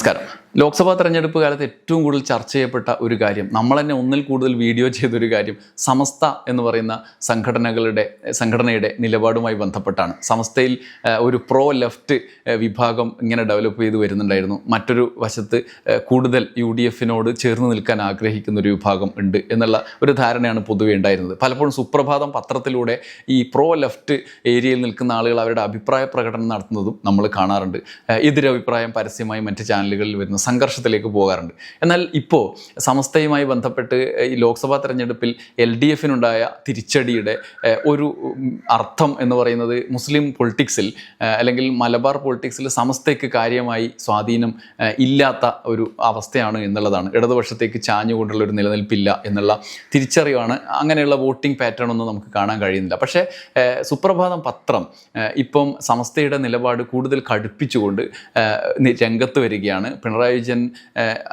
നമസ്കാരം. ലോക്സഭാ തെരഞ്ഞെടുപ്പ് കാലത്ത് ഏറ്റവും കൂടുതൽ ചർച്ച ചെയ്യപ്പെട്ട ഒരു കാര്യം നമ്മൾ തന്നെ ഒന്നിൽ കൂടുതൽ വീഡിയോ ചെയ്തൊരു കാര്യം സമസ്ത എന്ന് പറയുന്ന സംഘടനകളുടെ സംഘടനയുടെ നിലപാടുമായി ബന്ധപ്പെട്ടാണ്. സമസ്തയിൽ ഒരു പ്രോ ലെഫ്റ്റ് വിഭാഗം ഇങ്ങനെ ഡെവലപ്പ് ചെയ്ത് വരുന്നുണ്ടായിരുന്നു. മറ്റൊരു വശത്ത് കൂടുതൽ യു ഡി എഫിനോട് ചേർന്ന് നിൽക്കാൻ ആഗ്രഹിക്കുന്ന ഒരു വിഭാഗം ഉണ്ട് എന്നുള്ള ഒരു ധാരണയാണ് പൊതുവെ ഉണ്ടായിരുന്നത്. പലപ്പോഴും സുപ്രഭാതം പത്രത്തിലൂടെ ഈ പ്രോ ലെഫ്റ്റ് ഏരിയയിൽ നിൽക്കുന്ന ആളുകൾ അവരുടെ അഭിപ്രായ പ്രകടനം നടത്തുന്നതും നമ്മൾ കാണാറുണ്ട്. എതിരഭിപ്രായം പരസ്യമായി മറ്റ് ചാനലുകളിൽ വരുന്ന സംഘർഷത്തിലേക്ക് പോകാറുണ്ട്. എന്നാൽ ഇപ്പോൾ സമസ്തയുമായി ബന്ധപ്പെട്ട് ഈ ലോക്സഭാ തെരഞ്ഞെടുപ്പിൽ എൽ ഡി എഫിനുണ്ടായ തിരിച്ചടിയുടെ ഒരു അർത്ഥം എന്ന് പറയുന്നത് മുസ്ലിം പൊളിറ്റിക്സിൽ അല്ലെങ്കിൽ മലബാർ പൊളിറ്റിക്സിൽ സമസ്തയ്ക്ക് കാര്യമായി സ്വാധീനം ഇല്ലാത്ത ഒരു അവസ്ഥയാണ് എന്നുള്ളതാണ്. ഇടതുപക്ഷത്തേക്ക് ചാഞ്ഞുകൊണ്ടുള്ള ഒരു നിലനിൽപ്പില്ല എന്നുള്ള തിരിച്ചറിവാണ്. അങ്ങനെയുള്ള വോട്ടിംഗ് പാറ്റേൺ ഒന്നും നമുക്ക് കാണാൻ കഴിയുന്നില്ല. പക്ഷേ സുപ്രഭാതം പത്രം ഇപ്പം സമസ്തയുടെ നിലപാട് കൂടുതൽ കടുപ്പിച്ചുകൊണ്ട് രംഗത്ത് വരികയാണ്. പിണറായി വിജയൻ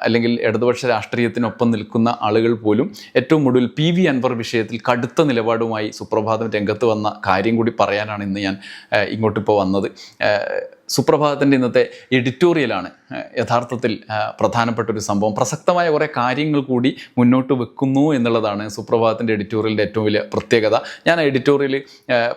അല്ലെങ്കിൽ ഇടതുപക്ഷ രാഷ്ട്രീയത്തിനൊപ്പം നിൽക്കുന്ന ആളുകൾ പോലും ഏറ്റവും ഒടുവിൽ പി വി അൻവർ വിഷയത്തിൽ കടുത്ത നിലപാടുമായി സുപ്രഭാതം രംഗത്ത് വന്ന കാര്യം കൂടി പറയാനാണ് ഇന്ന് ഞാൻ ഇങ്ങോട്ടിപ്പോൾ വന്നത്. സുപ്രഭാതത്തിന്റെ ഇന്നത്തെ എഡിറ്റോറിയലാണ് യഥാർത്ഥത്തിൽ പ്രധാനപ്പെട്ട ഒരു സംഭവം. പ്രസക്തമായ കുറേ കാര്യങ്ങൾ കൂടി മുന്നോട്ട് വെക്കുന്നു എന്നുള്ളതാണ് സുപ്രഭാതത്തിന്റെ എഡിറ്റോറിയലിന്റെ ഏറ്റവും വലിയ പ്രത്യേകത. ഞാൻ എഡിറ്റോറിയൽ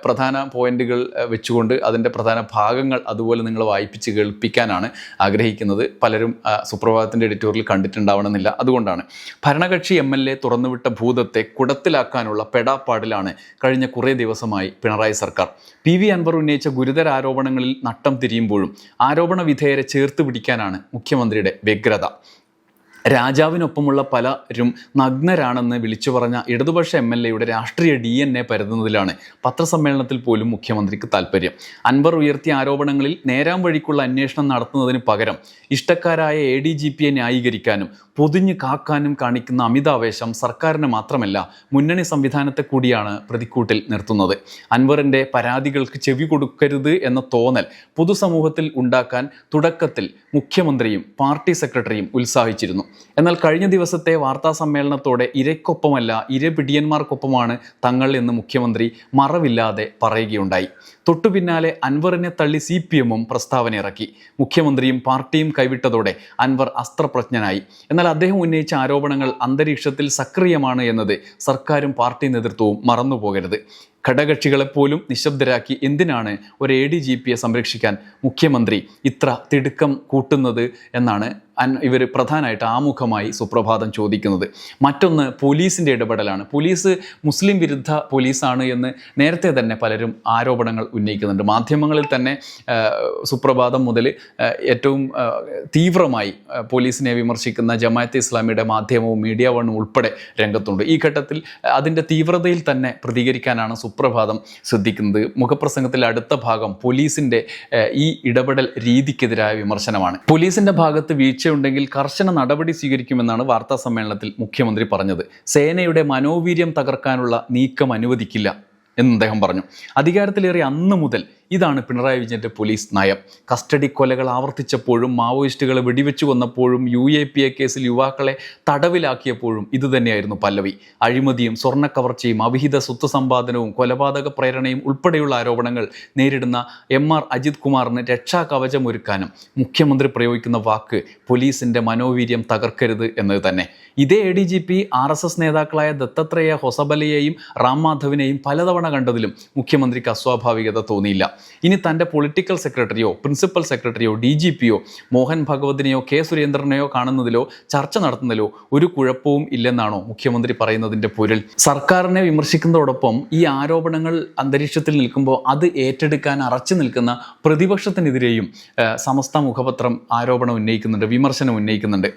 പ്രധാന പോയിന്റുകൾ വെച്ചുകൊണ്ട് അതിന്റെ പ്രധാന ഭാഗങ്ങൾ അതുപോലെ നിങ്ങൾ വായിപ്പിച്ച് കേൾപ്പിക്കാനാണ് ആഗ്രഹിക്കുന്നത്. പലരും സുപ്രഭാതത്തിന്റെ എഡിറ്റോറിയൽ കണ്ടിട്ടുണ്ടാവണമെന്നില്ല. അതുകൊണ്ടാണ് ഭരണകക്ഷി എം എൽ എ തുറന്നുവിട്ട ഭൂതത്തെ കുടത്തിലാക്കാനുള്ള പെടാപ്പാടിലാണ് കഴിഞ്ഞ കുറേ ദിവസമായി പിണറായി സർക്കാർ. പി വി അൻവർ ഉന്നയിച്ച ഗുരുതര ആരോപണങ്ങളിൽ നട്ടം തിരിയുമ്പോഴും ആരോപണ വിധേയരെ ചേർത്ത് പിടിക്കാനാണ് മുഖ്യമന്ത്രിയുടെ വ്യഗ്രത. രാജാവിനൊപ്പമുള്ള പലരും നഗ്നരാണെന്ന് വിളിച്ചു പറഞ്ഞ ഇടതുപക്ഷ എം എൽ എയുടെ രാഷ്ട്രീയ ഡി എൻ എ പരതുന്നതിലാണ് പത്രസമ്മേളനത്തിൽ പോലും മുഖ്യമന്ത്രിക്ക് താല്പര്യം അൻവർ ഉയർത്തിയ ആരോപണങ്ങളിൽ നേരാം വഴിക്കുള്ള അന്വേഷണം നടത്തുന്നതിന് പകരം ഇഷ്ടക്കാരായ എ ഡി ജി പിയെ ന്യായീകരിക്കാനും പൊതിഞ്ഞു കാക്കാനും കാണിക്കുന്ന അമിതാവേശം സർക്കാരിന് മാത്രമല്ല മുന്നണി സംവിധാനത്തെ കൂടിയാണ് പ്രതിക്കൂട്ടിൽ നിർത്തുന്നത്. അൻവറിന്റെ പരാതികൾക്ക് ചെവി കൊടുക്കരുത് എന്ന തോന്നൽ പൊതുസമൂഹത്തിൽ ഉണ്ടാക്കാൻ തുടക്കത്തിൽ മുഖ്യമന്ത്രിയും പാർട്ടി സെക്രട്ടറിയും ഉത്സാഹിച്ചിരുന്നു. എന്നാൽ കഴിഞ്ഞ ദിവസത്തെ വാർത്താ സമ്മേളനത്തോടെ ഇരയ്ക്കൊപ്പമല്ല ഇരപിടിയന്മാർക്കൊപ്പമാണ് തങ്ങൾ എന്ന് മുഖ്യമന്ത്രി മറവില്ലാതെ പറയുകയുണ്ടായി. തൊട്ടു പിന്നാലെ അൻവറിനെ തള്ളി സി പി എമ്മും പ്രസ്താവന ഇറക്കി. മുഖ്യമന്ത്രിയും പാർട്ടിയും കൈവിട്ടതോടെ അൻവർ അസ്ത്രപ്രജ്ഞനായി. എന്നാൽ അദ്ദേഹം ഉന്നയിച്ച ആരോപണങ്ങൾ അന്തരീക്ഷത്തിൽ സക്രിയമാണ് എന്നത് സർക്കാരും പാർട്ടി നേതൃത്വവും മറന്നുപോകരുത്. ഘടകക്ഷികളെപ്പോലും നിശബ്ദരാക്കി എന്തിനാണ് ഒരു എ ഡി ജി പിയെ സംരക്ഷിക്കാൻ മുഖ്യമന്ത്രി ഇത്ര തിടുക്കം കൂട്ടുന്നത് എന്നാണ് ഇവർ പ്രധാനമായിട്ട് ആമുഖമായി സുപ്രഭാതം ചോദിക്കുന്നത്. മറ്റൊന്ന് പോലീസിന്റെ ഇടപെടലാണ്. പോലീസ് മുസ്ലിം വിരുദ്ധ പോലീസാണ് എന്ന് നേരത്തെ തന്നെ പലരും ആരോപണങ്ങൾ ഉന്നയിക്കുന്നുണ്ട്. മാധ്യമങ്ങളിൽ തന്നെ സുപ്രഭാതം മുതൽ ഏറ്റവും തീവ്രമായി പോലീസിനെ വിമർശിക്കുന്ന ജമാഅത്തെ ഇസ്ലാമിയുടെ മാധ്യമവും മീഡിയ വണ്ണും ഉൾപ്പെടെ രംഗത്തുണ്ട്. ഈ ഘട്ടത്തിൽ അതിന്റെ തീവ്രതയിൽ തന്നെ പ്രതികരിക്കാനാണ് സുപ്രഭാതം ശ്രദ്ധിക്കുന്നത്. മുഖപ്രസംഗത്തിലെ അടുത്ത ഭാഗം പോലീസിന്റെ ഈ ഇടപെടൽ രീതിക്കെതിരായ വിമർശനമാണ്. പോലീസിന്റെ ഭാഗത്ത് വീഴ്ചയുണ്ടെങ്കിൽ കർശന നടപടി സ്വീകരിക്കുമെന്നാണ് വാർത്താ സമ്മേളനത്തിൽ മുഖ്യമന്ത്രി പറഞ്ഞത്. സേനയുടെ മനോവീര്യം തകർക്കാനുള്ള നീക്കം അനുവദിക്കില്ല എന്ന് അദ്ദേഹം പറഞ്ഞു. അധികാരത്തിലേറി അന്ന് മുതൽ ഇതാണ് പിണറായി വിജയന്റെ പോലീസ് നയം. കസ്റ്റഡി കൊലകൾ ആവർത്തിച്ചപ്പോഴും മാവോയിസ്റ്റുകളെ വെടിവെച്ചു കൊന്നപ്പോഴും യു എ പി എ കേസിൽ യുവാക്കളെ തടവിലാക്കിയപ്പോഴും ഇതുതന്നെയായിരുന്നു പല്ലവി. അഴിമതിയും സ്വർണ കവർച്ചയും അവിഹിത സ്വത്ത് സമ്പാദനവും കൊലപാതക പ്രേരണയും ഉൾപ്പെടെയുള്ള ആരോപണങ്ങൾ നേരിടുന്ന എം ആർ അജിത് കുമാറിന് രക്ഷാകവചം ഒരുക്കാനും മുഖ്യമന്ത്രി പ്രയോഗിക്കുന്ന വാക്ക് പോലീസിന്റെ മനോവീര്യം തകർക്കരുത് എന്നത് തന്നെ. ഇതേ A D G P R S S Dattatreya Dattatreya ഹൊസബലയെയും Ram മാധവിനെയും പലതവണ കണ്ടതിലും മുഖ്യമന്ത്രിക്ക് അസ്വാഭാവികത തോന്നിയില്ല. ഇനി തന്റെ പൊളിറ്റിക്കൽ സെക്രട്ടറിയോ പ്രിൻസിപ്പൽ സെക്രട്ടറിയോ ഡി ജി പിയോ മോഹൻ ഭഗവതിനെയോ കെ സുരേന്ദ്രനെയോ കാണുന്നതിലോ ചർച്ച നടത്തുന്നതിലോ ഒരു കുഴപ്പവും ഇല്ലെന്നാണോ മുഖ്യമന്ത്രി പറയുന്നതിന്റെ പൊരുൾ? സർക്കാരിനെ വിമർശിക്കുന്നതോടൊപ്പം ഈ ആരോപണങ്ങൾ അന്തരീക്ഷത്തിൽ നിൽക്കുമ്പോൾ അത് ഏറ്റെടുക്കാൻ അറച്ചു നിൽക്കുന്ന പ്രതിപക്ഷത്തിനെതിരെയും സമസ്ത മുഖപത്രം ആരോപണം ഉന്നയിക്കുന്നുണ്ട് വിമർശനം ഉന്നയിക്കുന്നുണ്ട്.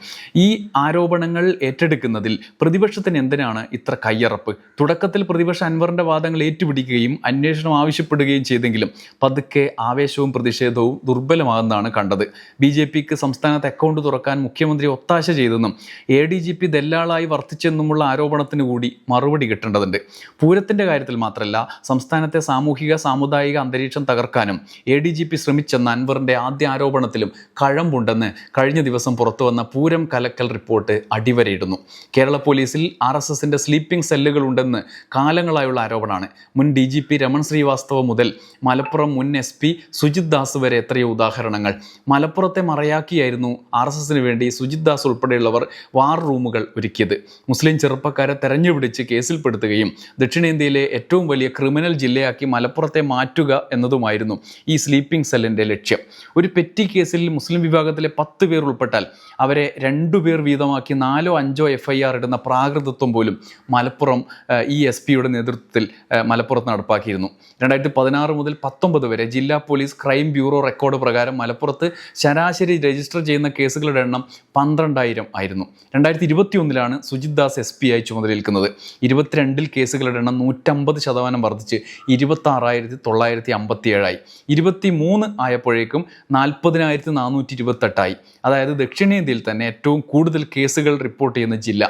ഈ ആരോപണങ്ങൾ ഏറ്റെടുക്കുന്നതിൽ പ്രതിപക്ഷത്തിന് എന്തിനാണ് ഇത്ര കയ്യറപ്പ്? തുടക്കത്തിൽ പ്രതിപക്ഷ അൻവറിന്റെ വാദങ്ങൾ ഏറ്റുപിടിക്കുകയും അന്വേഷണം ആവശ്യപ്പെടുകയും ചെയ്തെങ്കിലും പതുക്കെ ആവേശവും പ്രതിഷേധവും ദുർബലമാകുന്നതാണ് കണ്ടത്. ബി ജെ പിക്ക് സംസ്ഥാനത്ത് അക്കൗണ്ട് തുറക്കാൻ മുഖ്യമന്ത്രി ഒത്താശ ചെയ്തെന്നും എ ഡി ജി പി ദല്ലാളായി വർത്തിച്ചെന്നുമുള്ള ആരോപണത്തിന് കൂടി മറുപടി കിട്ടേണ്ടതുണ്ട്. പൂരത്തിന്റെ കാര്യത്തിൽ മാത്രമല്ല സംസ്ഥാനത്തെ സാമൂഹിക സാമുദായിക അന്തരീക്ഷം തകർക്കാനും എ ഡി ജി പി ശ്രമിച്ചെന്ന അൻവറിന്റെ ആദ്യ ആരോപണത്തിലും കഴമ്പുണ്ടെന്ന് കഴിഞ്ഞ ദിവസം പുറത്തു വന്ന പൂരം കലക്കൽ റിപ്പോർട്ട് അടിവരയിടുന്നു. കേരള പോലീസിൽ ആർ എസ് എസിന്റെ സ്ലീപ്പിംഗ് സെല്ലുകളുണ്ടെന്ന് കാലങ്ങളായുള്ള ആരോപണമാണ്. മുൻ D G P Raman Srivastava മുതൽ മലപ്പുറം മുൻ എസ് പി സുജിത് ദാസ് വരെ എത്രയോ ഉദാഹരണങ്ങൾ. മലപ്പുറത്തെ മറയാക്കിയായിരുന്നു ആർ എസ് എസിന് വേണ്ടി സുജിത് ദാസ് ഉൾപ്പെടെയുള്ളവർ വാർ റൂമുകൾ ഒരുക്കിയത്. മുസ്ലിം ചെറുപ്പക്കാരെ തെരഞ്ഞുപിടിച്ച് കേസിൽപ്പെടുത്തുകയും ദക്ഷിണേന്ത്യയിലെ ഏറ്റവും വലിയ ക്രിമിനൽ ജില്ലയാക്കി മലപ്പുറത്തെ മാറ്റുക എന്നതുമായിരുന്നു ഈ സ്ലീപ്പിംഗ് സെല്ലിന്റെ ലക്ഷ്യം. ഒരു പെറ്റി കേസിൽ മുസ്ലിം വിഭാഗത്തിലെ പത്ത് പേർ ഉൾപ്പെട്ടാൽ അവരെ രണ്ടു പേർ വീതമാക്കി നാലോ അഞ്ചോ എഫ് ഐ ആർ ഇടുന്ന പ്രാകൃതത്വം പോലും മലപ്പുറം ഈ എസ് പിയുടെ നേതൃത്വത്തിൽ മലപ്പുറത്ത് നടപ്പാക്കിയിരുന്നു. രണ്ടായിരത്തി പതിനാറ് മുതൽ പത്തൊമ്പത് വരെ ജില്ലാ പോലീസ് ക്രൈം ബ്യൂറോ റെക്കോർഡ് പ്രകാരം മലപ്പുറത്ത് ശരാശരി രജിസ്റ്റർ ചെയ്യുന്ന കേസുകളുടെ എണ്ണം പന്ത്രണ്ടായിരം ആയിരുന്നു. രണ്ടായിരത്തി ഇരുപത്തി ഒന്നിലാണ് സുജിത് ദാസ് എസ് പി ആയി ചുമതലയേൽക്കുന്നത്. ഇരുപത്തിരണ്ടിൽ കേസുകളുടെ എണ്ണം നൂറ്റമ്പത് ശതമാനം വർദ്ധിച്ച് ഇരുപത്തി ആറായിരത്തി തൊള്ളായിരത്തി അമ്പത്തി ഏഴായി ഇരുപത്തി മൂന്ന് ആയപ്പോഴേക്കും നാൽപ്പതിനായിരത്തി നാനൂറ്റി ഇരുപത്തെട്ടായി അതായത് ദക്ഷിണേന്ത്യയിൽ തന്നെ ഏറ്റവും കൂടുതൽ കേസുകൾ റിപ്പോർട്ട് ചെയ്യുന്ന ജില്ല.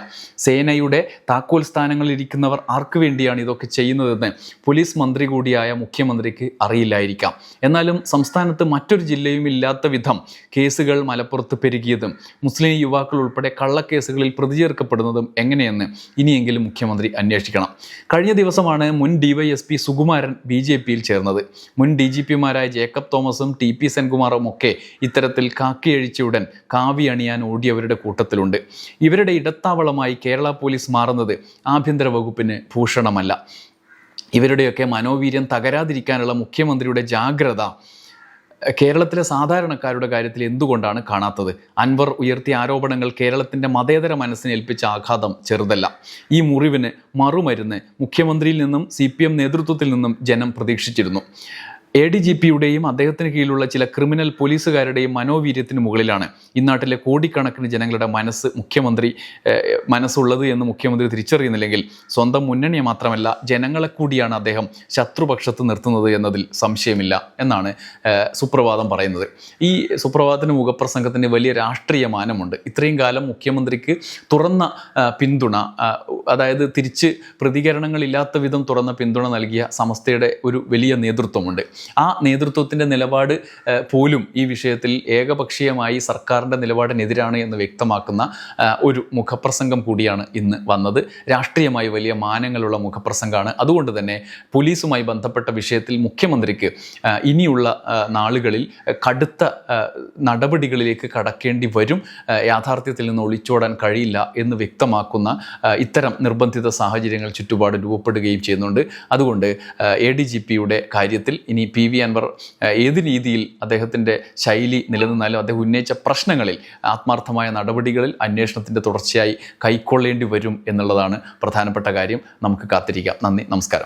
സേനയുടെ താക്കോൽ സ്ഥാനങ്ങളിൽ ഇരിക്കുന്നവർ ആർക്കു വേണ്ടിയാണ് ഇതൊക്കെ ചെയ്യുന്നതെന്ന് പോലീസ് മന്ത്രി കൂടിയായ മുഖ്യമന്ത്രിക്ക് അറിയില്ലായിരിക്കാം എന്നാലും സംസ്ഥാനത്ത് മറ്റൊരു ജില്ലയും ഇല്ലാത്ത വിധം കേസുകൾ മലപ്പുറത്ത് പെരുകിയതും മുസ്ലിം യുവാക്കൾ ഉൾപ്പെടെ കള്ളക്കേസുകളിൽ പ്രതിചേർക്കപ്പെടുന്നതും എങ്ങനെയെന്ന് ഇനിയെങ്കിലും മുഖ്യമന്ത്രി അന്വേഷിക്കണം. കഴിഞ്ഞ ദിവസമാണ് മുൻ ഡിവൈഎസ്പി സുകുമാരൻ ബി ജെ പിയിൽ ചേർന്നത്. മുൻ ഡി ജി പിമാരായ ജേക്കബ് തോമസും ടി പി സെൻകുമാറും ഒക്കെ ഇത്തരത്തിൽ കാക്കിയഴിച്ച ഉടൻ കാവി അണിയാൻ ഓടിയവരുടെ കൂട്ടത്തിലുണ്ട്. ഇവരുടെ ഇടത്താവളമായി കേരള പോലീസ് മാറുന്നത് ആഭ്യന്തര വകുപ്പിന് ഭൂഷണമല്ല. ഇവരുടെയൊക്കെ മനോവീര്യം തകരാതിരിക്കാനുള്ള മുഖ്യമന്ത്രിയുടെ ജാഗ്രത കേരളത്തിലെ സാധാരണക്കാരുടെ കാര്യത്തിൽ എന്തുകൊണ്ടാണ് കാണാത്തത്? അൻവർ ഉയർത്തിയ ആരോപണങ്ങൾ കേരളത്തിന്റെ മതേതര മനസ്സിനെ ഏൽപ്പിച്ച ആഘാതം ചെറുതല്ല. ഈ മുറിവിന് മറുമരുന്ന് മുഖ്യമന്ത്രിയിൽ നിന്നും സി നേതൃത്വത്തിൽ നിന്നും ജനം പ്രതീക്ഷിച്ചിരുന്നു. എ ഡി ജി പിയുടെയും അദ്ദേഹത്തിന് കീഴിലുള്ള ചില ക്രിമിനൽ പോലീസുകാരുടെയും മനോവീര്യത്തിന് മുകളിലാണ്. ഇന്നാട്ടിലെ കോടിക്കണക്കിന് ജനങ്ങളുടെ മനസ്സ് മുഖ്യമന്ത്രി മനസ്സുള്ളത് എന്ന് മുഖ്യമന്ത്രി തിരിച്ചറിയുന്നില്ലെങ്കിൽ സ്വന്തം മുന്നണിയെ മാത്രമല്ല ജനങ്ങളെ കൂടിയാണ് അദ്ദേഹം ശത്രുപക്ഷത്ത് നിർത്തുന്നത് എന്നതിൽ സംശയമില്ല എന്നാണ് സുപ്രഭാതം പറയുന്നത്. ഈ സുപ്രഭാതത്തിന് മുഖപ്രസംഗത്തിന് വലിയ രാഷ്ട്രീയ മാനമുണ്ട്. ഇത്രയും കാലം മുഖ്യമന്ത്രിക്ക് തുറന്ന പിന്തുണ അതായത് തിരിച്ച് പ്രതികരണങ്ങളില്ലാത്ത വിധം തുറന്ന പിന്തുണ നൽകിയ സമസ്തയുടെ ഒരു വലിയ നേതൃത്വമുണ്ട്. ആ നേതൃത്വത്തിന്റെ നിലപാട് പോലും ഈ വിഷയത്തിൽ ഏകപക്ഷീയമായി സർക്കാരിന്റെ നിലപാടിനെതിരാണ് എന്ന് വ്യക്തമാക്കുന്ന ഒരു മുഖപ്രസംഗം കൂടിയാണ് ഇന്ന് വന്നത്. രാഷ്ട്രീയമായി വലിയ മാനങ്ങളുള്ള മുഖപ്രസംഗമാണ്. അതുകൊണ്ട് തന്നെ പോലീസുമായി ബന്ധപ്പെട്ട വിഷയത്തിൽ മുഖ്യമന്ത്രിക്ക് ഇനിയുള്ള നാളുകളിൽ കടുത്ത നടപടികളിലേക്ക് കടക്കേണ്ടി വരും. യാഥാർത്ഥ്യത്തിൽ നിന്ന് ഒളിച്ചോടാൻ കഴിയില്ല എന്ന് വ്യക്തമാക്കുന്ന ഇത്തരം നിർബന്ധിത സാഹചര്യങ്ങൾ ചുറ്റുപാട് രൂപപ്പെടുകയും ചെയ്യുന്നുണ്ട്. അതുകൊണ്ട് എ ഡി ജി പിയുടെ കാര്യത്തിൽ ഇനി പി വി അൻവർ ഏത് രീതിയിൽ അദ്ദേഹത്തിന്റെ ശൈലി നിലനിന്നാലും അദ്ദേഹം ഉന്നയിച്ച പ്രശ്നങ്ങളിൽ ആത്മാർത്ഥമായ നടപടികളിൽ അന്വേഷണത്തിന്റെ തുടർച്ചയായി കൈക്കൊള്ളേണ്ടി വരും എന്നുള്ളതാണ് പ്രധാനപ്പെട്ട കാര്യം. നമുക്ക് കാത്തിരിക്കാം. നന്ദി. നമസ്കാരം.